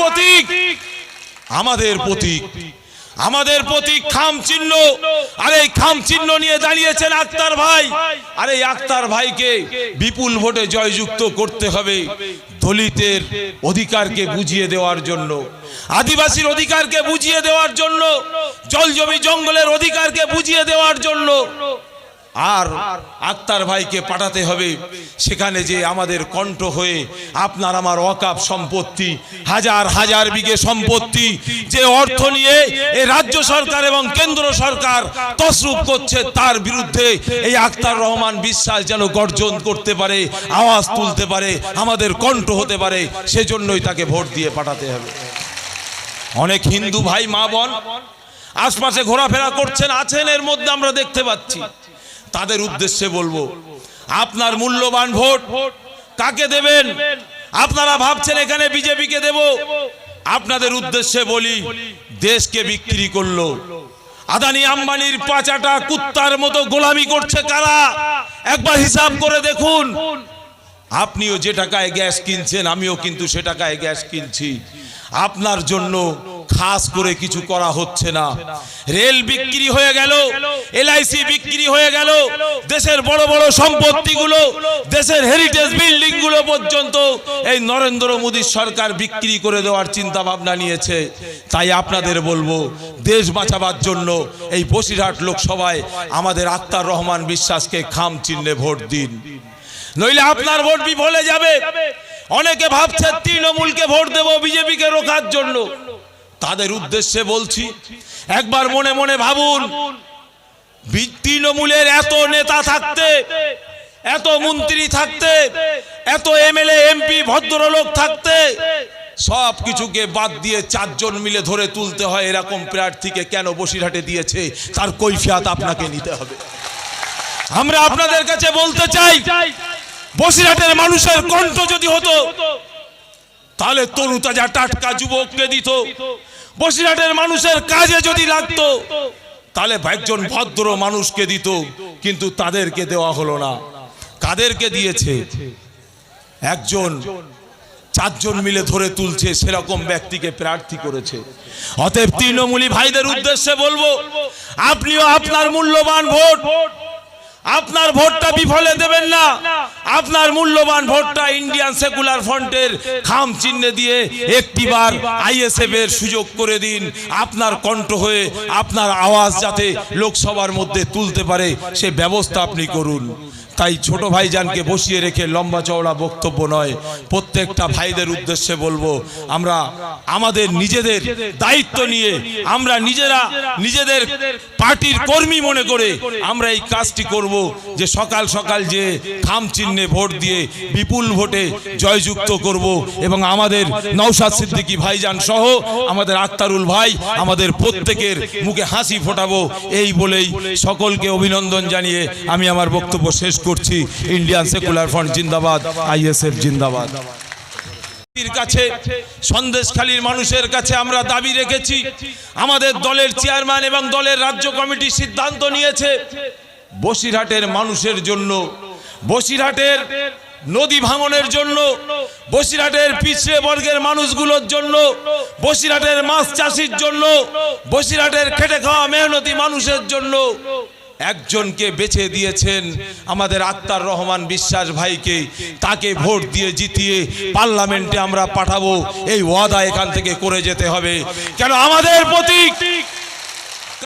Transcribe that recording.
প্রতীক। আমাদের প্রতীক। আমাদের প্রতীক। খাম চিহ্ন। আর এই খাম চিহ্ন নিয়ে দাঁড়িয়েছেন আক্তার ভাই। আর এই আক্তার ভাইকে বিপুল ভোটে জয়যুক্ত করতে হবে দলিতের অধিকারকে বুঝিয়ে দেওয়ার জন্য। আদিবাসীর অধিকারকে বুঝিয়ে দেওয়ার জন্য। জল জমি জঙ্গলের অধিকারকে বুঝিয়ে দেওয়ার জন্য। আর আক্তার ভাইকে পাঠাতে হবে। সেখানে যে আমাদের কণ্ঠ হয়ে আপনার আমার অকাপ সম্পত্তি, হাজার হাজার বিঘে সম্পত্তি, যে অর্থ নিয়ে এই রাজ্য সরকার এবং কেন্দ্র সরকার তসরুপ করছে, তার বিরুদ্ধে এই আক্তার রহমান বিশ্বাস যেন গর্জন করতে পারে, আওয়াজ তুলতে পারে, আমাদের কণ্ঠ হতে পারে, সেজন্যই তাকে ভোট দিয়ে পাঠাতে হবে। অনেক হিন্দু ভাই, মা বোন, আশপাশে ঘোরাফেরা করছেন, আছেন, এর মধ্যে আমরা দেখতে পাচ্ছি। তাদের উদ্দেশ্যে বলব, আপনার মূল্যবান ভোট কাকে দেবেন? আপনারা ভাবছেন এখানে বিজেপিকে দেব? আপনাদের উদ্দেশ্যে বলি, দেশকে বিক্রি করল। আদানি আম্বানির পাচাটা কুত্তার মতো গোলামি করছে কারা? একবার হিসাব করে দেখুন। আপনিও যে টাকায় গ্যাস কিনছেন, আমিও কিন্তু সে টাকায় গ্যাস কিনছি। আপনার জন্য খাস করে কিছু করা হচ্ছে না। রেল বিক্রি হয়ে গেল, এলআইসি বিক্রি হয়ে গেল, দেশের বড় বড় সম্পত্তিগুলো, দেশের হেরিটেজ বিল্ডিংগুলো পর্যন্ত এই নরেন্দ্র মোদীর সরকার বিক্রি করে দেওয়ার চিন্তা ভাবনা নিয়েছে। তাই আপনাদের বলব, দেশ বাঁচাবার জন্য এই বসিরহাট লোকসভায় আমাদের আক্তার রহমান বিশ্বাসকে খাম চিহ্নে ভোট দিন। নইলে আপনার ভোট বিফলে যাবে। অনেকে ভাবছে তৃণমূলকে ভোট দেব, বিজেপিকে রোখার জন্য। তাদের উদ্দেশ্যে বলছি, একবার মনে মনে ভাবুন তৃণমূলের এত নেতা থাকতে, এত মন্ত্রী থাকতে, এত এমএলএ, এমপি, ভদ্রলোক থাকতে, সব কিছুকে বাদ দিয়ে চারজন মিলে ধরে তুলতে হয় এরকম প্রার্থীকে কেন বসিরহাটে দিয়েছে? তার কৈফিয়াত আপনাকে নিতে হবে। আমরা আপনাদের কাছে বলতে চাই বসিরহাটের মানুষের কণ্ঠ যদি হতো, তাহলে তরু তাজা টাটকা যুবককে দিত। বসিরহাটের মানুষের কাজে যদি লাগতো, তাহলে একজন ভদ্র মানুষকে দিত, কিন্তু তাদেরকে দেওয়া হলো না। কাদেরকে দিয়েছে? একজন, চারজন মিলে ধরে তুলছে, সেরকম ব্যক্তিকে প্রার্থী করেছে। অতএব তৃণমূলী ভাইদের উদ্দেশ্যে বলব, আপনিও আপনার মূল্যবান ভোট আপনার ভোটটা বিফলে দেবেন না। আপনার মূল্যবান ভোটটা ইন্ডিয়ান সেকুলার ফ্রন্টের খাম চিহ্নে দিয়ে একটিবার আইএসএফ এর সুযোগ করে দিন। আপনার কণ্ঠ হয়ে আপনার আওয়াজ যাতে লোকসভার মধ্যে তুলতে পারে সে ব্যবস্থা আপনি করুন। তাই ছোট ভাইজানকে বসিয়ে রেখে লম্বা চওড়া বক্তব্য নয়। প্রত্যেকটা ভাইদের উদ্দেশ্যে বলব, আমরা আমাদের নিজেদের দায়িত্ব নিয়ে আমরা নিজেরা নিজেদের পার্টির কর্মী মনে করে আমরা এই কাজটি করব যে সকাল সকাল যে খাম চিহ্নে ভোট দিয়ে বিপুল ভোটে জয়যুক্ত করব এবং আমাদের নৌসাদ সিদ্দিকী ভাইজান সহ আমাদের আক্তারুল ভাই আমাদের প্রত্যেকের মুখে হাসি ফোটাবো। এই বলেই সকলকে অভিনন্দন জানিয়ে আমি আমার বক্তব্য শেষ করছি। ইন্ডিয়ান সেকুলার ফ্রন্ট জিন্দাবাদ আইএসএফ জিন্দাবাদ। কাছে, সন্দেশখালীর মানুষের কাছে আমরা দাবি রেখেছি। আমাদের দলের চেয়ারম্যান এবং দলের রাজ্য কমিটি সিদ্ধান্ত নিয়েছে বসিরহাটের মানুষের জন্য, বসিরহাটের নদী ভাঙনের জন্য, বসিরহাটের পিছড়ে বর্গের মানুষগুলোর জন্য, বসিরহাটের মাছ চাষির জন্য, বসিরহাটের খেটে খাওয়া মেহনতি মানুষের জন্য একজনকে বেছে দিয়েছেন আমাদের আত্মার রহমান বিশ্বাস ভাইকে। তাকে ভোট দিয়ে জিতিয়ে পার্লামেন্টে আমরা পাঠাবো। এই ওয়াদা এখান থেকে করে যেতে হবে। কেন আমাদের প্রতীক?